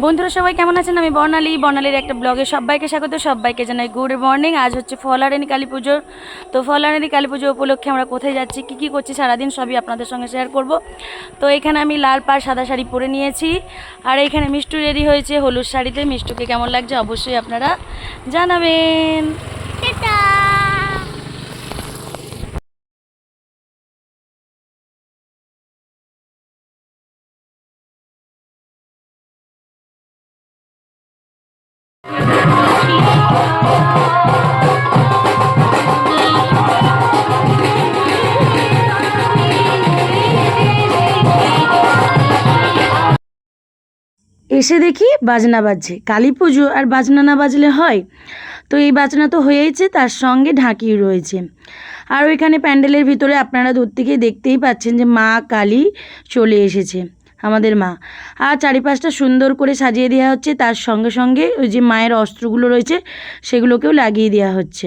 বন্ধুরা সবাই কেমন আছেন? আমি বর্ণালী। বর্ণালীর একটা ব্লগে সবাইকে স্বাগত। সবাইকে জানাই গুড মর্নিং। আজ হচ্ছে ফলারানি কালী পুজোর তো ফলারানি কালী পুজো উপলক্ষে আমরা কোথায় যাচ্ছি, কী কী করছি সারাদিন সবই আপনাদের সঙ্গে শেয়ার করব। তো এখানে আমি লাল পাড় সাদা শাড়ি পরে নিয়েছি। আর এখানে মিষ্টু রেডি হয়েছে হলুদ শাড়িতে। মিষ্টুকে কেমন লাগছে অবশ্যই আপনারা জানাবেন। এসে দেখি বাজনা বাজছে। কালী পুজো আর বাজনা না বাজলে হয়? তো এই বাজনা তো হয়েইছে, তার সঙ্গে ঢাকি রয়েছে। আর ওইখানে প্যান্ডেলের ভিতরে আপনারা দূর থেকে দেখতেই পাচ্ছেন যে মা কালী চলে এসেছে। আমাদের মা। আর চারিপাশটা সুন্দর করে সাজিয়ে দেওয়া হচ্ছে। তার সঙ্গে সঙ্গে ওই যে মায়ের অস্ত্রগুলো রয়েছে, সেগুলোকেও লাগিয়ে দেওয়া হচ্ছে।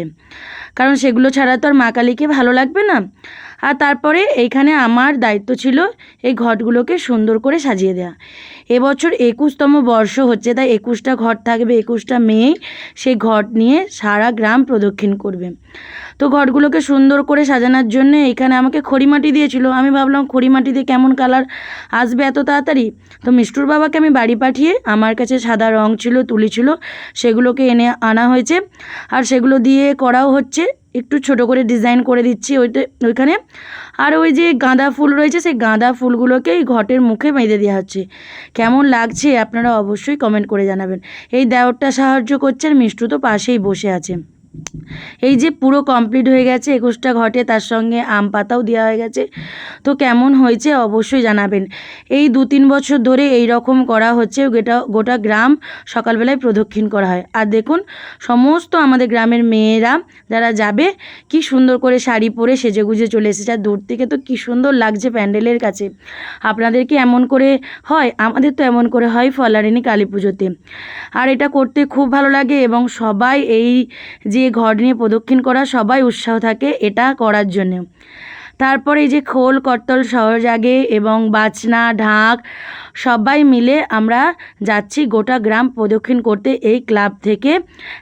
কারণ সেগুলো ছাড়া তো আর মা কালীকে ভালো লাগবে না। আর তারপরে এইখানে আমার দায়িত্ব ছিল এই ঘটগুলোকে সুন্দর করে সাজিয়ে দেওয়া। এবছর একুশতম বর্ষ হচ্ছে, তাই একুশটা ঘট থাকবে, একুশটা মেয়ে সেই ঘট নিয়ে সারা গ্রাম প্রদক্ষিণ করবে। তো ঘটগুলোকে সুন্দর করে সাজানোর জন্য এখানে আমাকে খড়িমাটি দিয়েছিল। আমি ভাবলাম খড়িমাটি দিয়ে কেমন কালার আসবে এত তাড়াতাড়ি? তো মিষ্টুর বাবাকে আমি বাড়ি পাঠিয়ে আমার কাছে সাদা রং ছিল, তুলি ছিল, সেগুলোকে এনে আনা হয়েছে। আর সেগুলো দিয়ে করাও হচ্ছে। একটু ছোট করে ডিজাইন করে দিচ্ছি ওইটা ওইখানে। আর ওই যে গাঁদা ফুল রয়েছে, সেই গাঁদা ফুলগুলোকে এই ঘটের মুখে বেঁধে দেওয়া হচ্ছে। কেমন লাগছে আপনারা অবশ্যই কমেন্ট করে জানাবেন। এই দেওরটা সাহায্য করছেন মিষ্টু তো পাশেই বসে আছে। এই যে পুরো কমপ্লিট হয়ে গেছে, একুশটা ঘটে, তার সঙ্গে আম পাতাও দেওয়া হয়ে গেছে। তো কেমন হয়েছে অবশ্যই জানাবেন। এই দু তিন বছর ধরে এই রকম করা হচ্ছে, গোটা গোটা গ্রাম সকালবেলায় প্রদক্ষিণ করা হয়। আর দেখুন, সমস্ত আমাদের গ্রামের মেয়েরা যারা যাবে, কি সুন্দর করে শাড়ি পরে সেজে গুজে চলে এসেছে। আর দূর থেকে তো কি সুন্দর লাগছে প্যান্ডেলের কাছে। আপনাদের কি এমন করে হয়? আমাদের তো এমন করে হয় ফলারিনী কালী পুজোতে। আর এটা করতে খুব ভালো লাগে এবং সবাই এই যে ঘর নিয়ে প্রদক্ষিণ করা, সবাই উৎসাহ থাকে এটা করার জন্য। তারপরে এই যে খোল, করতল সহজাগে এবং বাজনা, ঢাক, সবাই মিলে আমরা যাচ্ছি গোটা গ্রাম প্রদক্ষিণ করতে। এই ক্লাব থেকে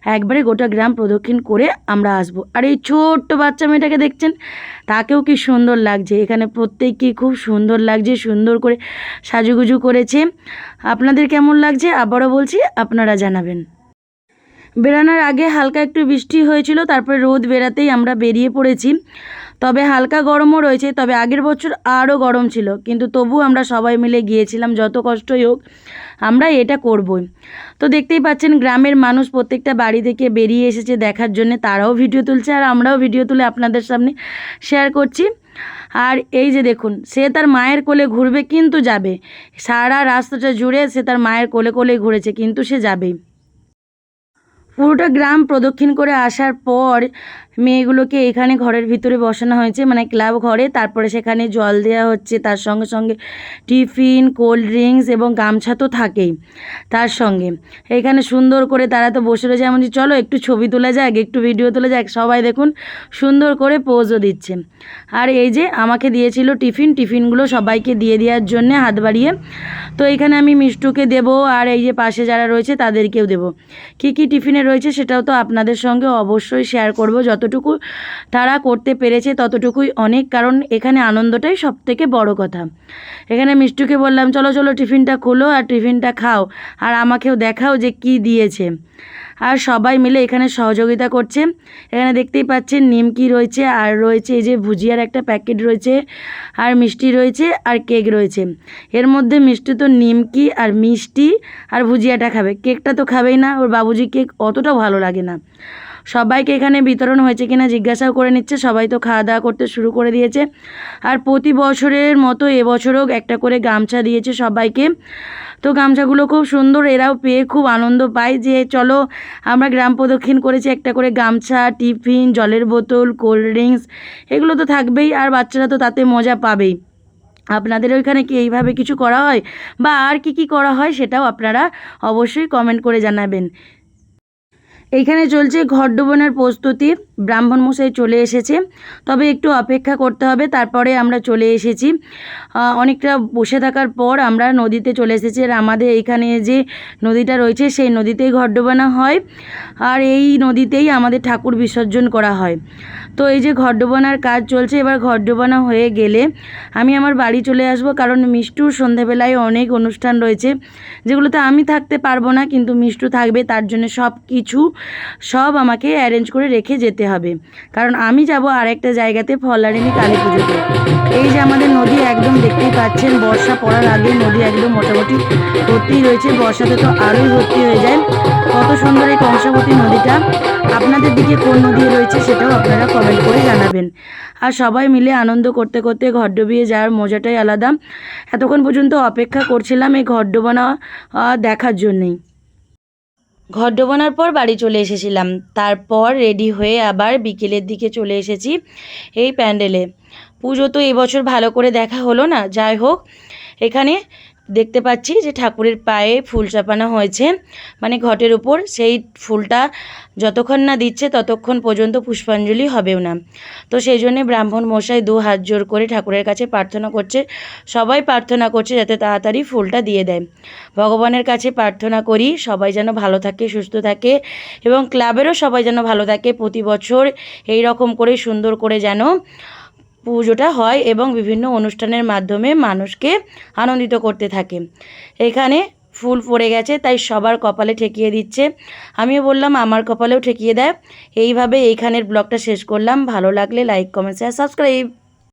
একবারে গোটা গ্রাম প্রদক্ষিণ করে আমরা আসব। আর এই ছোট্ট বাচ্চা মেয়েটাকে দেখছেন? তাকেও কি সুন্দর লাগছে। এখানে প্রত্যেককেই খুব সুন্দর লাগছে, সুন্দর করে সাজুগুজু করেছে। আপনাদের কেমন লাগছে? আবারও বলছি, আপনারা জানাবেন। বেরানোর আগে হালকা একটু বৃষ্টি হয়েছিল, তারপরে রোদ বেরাতেই আমরা বেরিয়ে পড়েছি। তবে হালকা গরমও রয়েছে, তবে আগের বছর আরও গরম ছিল, কিন্তু তবু আমরা সবাই মিলে গিয়েছিলাম, যত কষ্টই হোক, আমরা এটা করবই। তো দেখতেই পাচ্ছেন, গ্রামের মানুষ প্রত্যেকটা বাড়ি থেকে বেরিয়ে এসেছে দেখার জন্য, তারাও ভিডিও তুলছে আর আমরাও ভিডিও তুলে আপনাদের সামনে শেয়ার করছি। আর এই যে দেখুন, সে তার মায়ের কোলে ঘুরবে, কিন্তু যাবে। সারা রাস্তাটা জুড়ে সে তার মায়ের কোলে কোলে ঘুরেছে, কিন্তু সে যাবেই। পুরোটা গ্রাম প্রদক্ষিণ করে আসার পর মেয়েগুলোকে এখানে ঘরের ভিতরে বসানো হয়েছে মানে ক্লাব ঘরে। তারপরে সেখানে জল দেওয়া হচ্ছে, তার সঙ্গে সঙ্গে টিফিন, কোল্ড ড্রিঙ্কস এবং গামছা তো থাকেই তার সঙ্গে। এখানে সুন্দর করে তারা তো বসে রয়েছে এমন যে চলো একটু ছবি তোলা যাক, একটু ভিডিও তোলা যাক, সবাই দেখুন সুন্দর করে পোজও দিচ্ছে। আর এই যে আমাকে দিয়েছিল টিফিন, টিফিনগুলো সবাইকে দিয়ে দেওয়ার জন্যে হাত বাড়িয়ে। তো এখানে আমি মিষ্টুকে দেব, আর এই যে পাশে যারা রয়েছে তাদেরকেও দেব। কী কী টিফিনে রয়েছে সেটাও তো আপনাদের সঙ্গে অবশ্যই শেয়ার করব। যতটুকু তারা করতে পেরেছে ততটুকুই অনেক, কারণ এখানে আনন্দটাই সব থেকে বড় কথা। এখানে মিষ্টুকে বললাম, চলো চলো, টিফিনটা খোলো আর টিফিনটা খাও আর আমাকেও দেখাও যে কি দিয়েছে। আর সবাই মিলে এখানে সহযোগিতা করছে। এখানে দেখতেই পাচ্ছেন নিমকি রয়েছে আর রয়েছে এই যে ভুজিয়ার একটা প্যাকেট রয়েছে আর মিষ্টি রয়েছে আর কেক রয়েছে। এর মধ্যে মিষ্টি তো নিমকি আর মিষ্টি আর ভুজিয়াটা খাবে। কেকটা তো খাবেই না, ওর বাবুজি কেক অতটাও ভালো লাগে না। সবাইকে এখানে বিতরণ হয়েছে কিনা জিজ্ঞাসাও করে নিচ্ছে, সবাই তো খাওয়া দাওয়া করতে শুরু করে দিয়েছে। আর প্রতি বছরের মতো এবছরও একটা করে গামছা দিয়েছে সবাইকে। তো গামছাগুলো খুব সুন্দর, এরাও পেয়ে খুব আনন্দ পায় যে চলো আমরা গ্রাম প্রদক্ষিণ করেছি একটা করে গামছা, টিফিন, জলের বোতল, কোল্ড ড্রিঙ্কস, এগুলো তো থাকবেই আর বাচ্চারা তো তাতে মজা পাবেই। আপনাদের ওইখানে কি এইভাবে কিছু করা হয়? বা আর কি কি করা হয় সেটাও আপনারা অবশ্যই কমেন্ট করে জানাবেন। এইখানে চলছে ঘর ডোবানোর প্রস্তুতি। ব্রাহ্মণ মশাই চলে এসেছে। তবে একটু অপেক্ষা করতে হবে, তারপরে আমরা চলে এসেছি। অনেকটা বসে থাকার পর আমরা নদীতে চলে এসেছি। আর আমাদের এইখানে যে নদীটা রয়েছে, সেই নদীতেই ঘটডোবানো হয়। আর এই নদীতেই আমাদের ঠাকুর বিসর্জন করা হয়। তো এই যে ঘটডোবানার কাজ চলছে, এবার ঘটডোবানা হয়ে গেলে আমি আমার বাড়ি চলে আসব। কারণ মিষ্টুর সন্ধেবেলায় অনেক অনুষ্ঠান রয়েছে, যেগুলোতে আমি থাকতে পারব না, কিন্তু মিষ্টু থাকবে, তার জন্য সব কিছু সব আমাকে অ্যারেঞ্জ করে রেখে যেতে হবে। কারণ আমি যাব আর একটা জায়গাতে ফলারিনী কালী পুজোতে। এই যে আমাদের নদী একদম দেখতেই পাচ্ছেন, বর্ষা পড়ার আগে নদী একদম মোটামুটি ভর্তি রয়েছে, বর্ষাতে তো আরোই ভর্তি হয়ে যায়। কত সুন্দর এই কংসাবতী নদীটা। আপনাদের দিকে কোন নদী রয়েছে সেটাও আপনারা কমেন্ট করে জানাবেন। আর সবাই মিলে আনন্দ করতে করতে ঘর ডুবিয়ে যাওয়ার মজাটাই আলাদা। এতক্ষণ পর্যন্ত অপেক্ষা করছিলাম এই ঘর ডোবানো দেখার জন্যেই। ঘর ডোবানোর পর বাড়ি চলে এসেছিলাম। তারপর রেডি হয়ে আবার বিকেলের দিকে চলে এসেছি এই প্যান্ডেলে। পুজো তো এবছর ভালো করে দেখা হলো না। যাই হোক, এখানে দেখতে পাচ্ছি যে ঠাকুরের পায়ে ফুল চাপানো হয়েছে। মানে ঘটের উপর সেই ফুলটা যতক্ষণ না দিচ্ছে ততক্ষণ পর্যন্ত পুষ্পাঞ্জলি হবেও না। তো সেই জন্যে ব্রাহ্মণ মশাই দু হাত জোর করে ঠাকুরের কাছে প্রার্থনা করছে। সবাই প্রার্থনা করছে যাতে তাড়াতাড়ি ফুলটা দিয়ে দেয়। ভগবানের কাছে প্রার্থনা করি সবাই যেন ভালো থাকে, সুস্থ থাকে এবং ক্লাবেরও সবাই যেন ভালো থাকে। প্রতি বছর এই রকম করে সুন্দর করে যেন পুজোটা হয় এবং বিভিন্ন অনুষ্ঠানের মাধ্যমে মানুষকে আনন্দিত করতে থাকে। এখানে ফুল পড়ে গেছে, তাই সবার কপালে ঠেকিয়ে দিচ্ছে। আমিও বললাম, আমার কপালেও ঠেকিয়ে দেয়। এইভাবে এইখানের ব্লগটা শেষ করলাম। ভালো লাগলে লাইক কমেন্ট শেয়ার সাবস্ক্রাইব